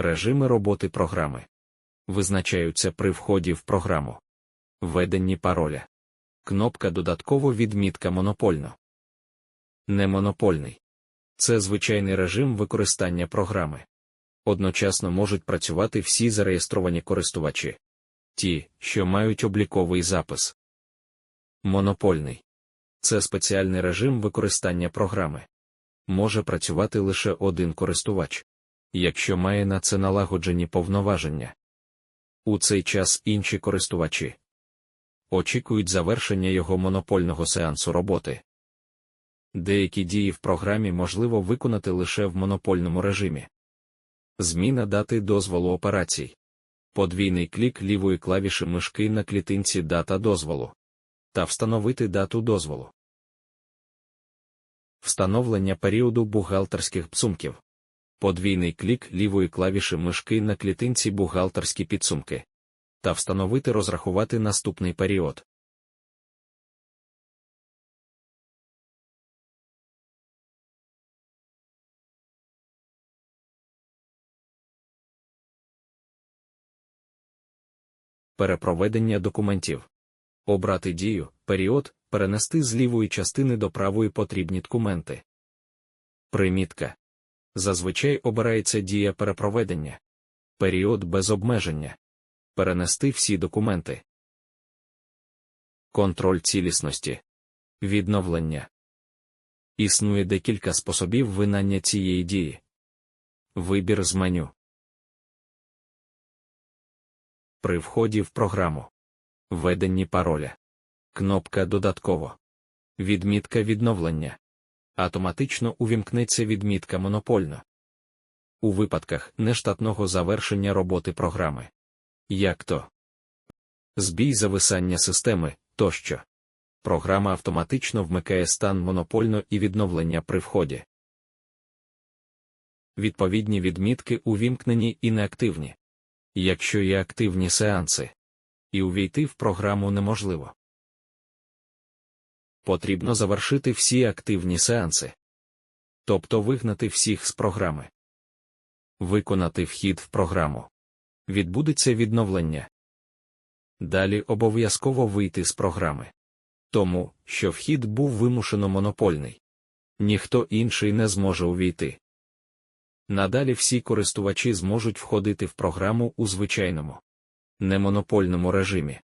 Режими роботи програми визначаються при вході в програму. Введенні пароля. Кнопка Додатково відмітка монопольно. Немонопольний. Це звичайний режим використання програми. Одночасно можуть працювати всі зареєстровані користувачі. Ті, що мають обліковий запис. Монопольний. Це спеціальний режим використання програми. Може працювати лише один користувач, якщо має на це налагоджені повноваження. У цей час інші користувачі очікують завершення його монопольного сеансу роботи. Деякі дії в програмі можливо виконати лише в монопольному режимі. Зміна дати дозволу операцій. Подвійний клік лівої клавіші мишки на клітинці Дата дозволу. Та встановити дату дозволу. Встановлення періоду бухгалтерських псумків. Подвійний клік лівої клавіші мишки на клітинці Бухгалтерські підсумки. Та встановити розрахувати наступний період. Перепроведення документів. Обрати дію, період, перенести з лівої частини до правої потрібні документи. Примітка. Зазвичай обирається дія перепроведення. Період без обмеження. Перенести всі документи. Контроль цілісності. Відновлення. Існує декілька способів виконання цієї дії. Вибір з меню. При вході в програму. Введенні пароля. Кнопка Додатково. Відмітка відновлення. Автоматично увімкнеться відмітка монопольно. У випадках нештатного завершення роботи програми. Як то збій зависання системи тощо. Програма автоматично вмикає стан монопольно і відновлення при вході. Відповідні відмітки увімкнені і неактивні. Якщо є активні сеанси, і увійти в програму неможливо. Потрібно завершити всі активні сеанси, тобто вигнати всіх з програми, виконати вхід в програму. Відбудеться відновлення. Далі обов'язково вийти з програми. Тому, що вхід був вимушено монопольний. Ніхто інший не зможе увійти. Надалі всі користувачі зможуть входити в програму у звичайному немонопольному режимі.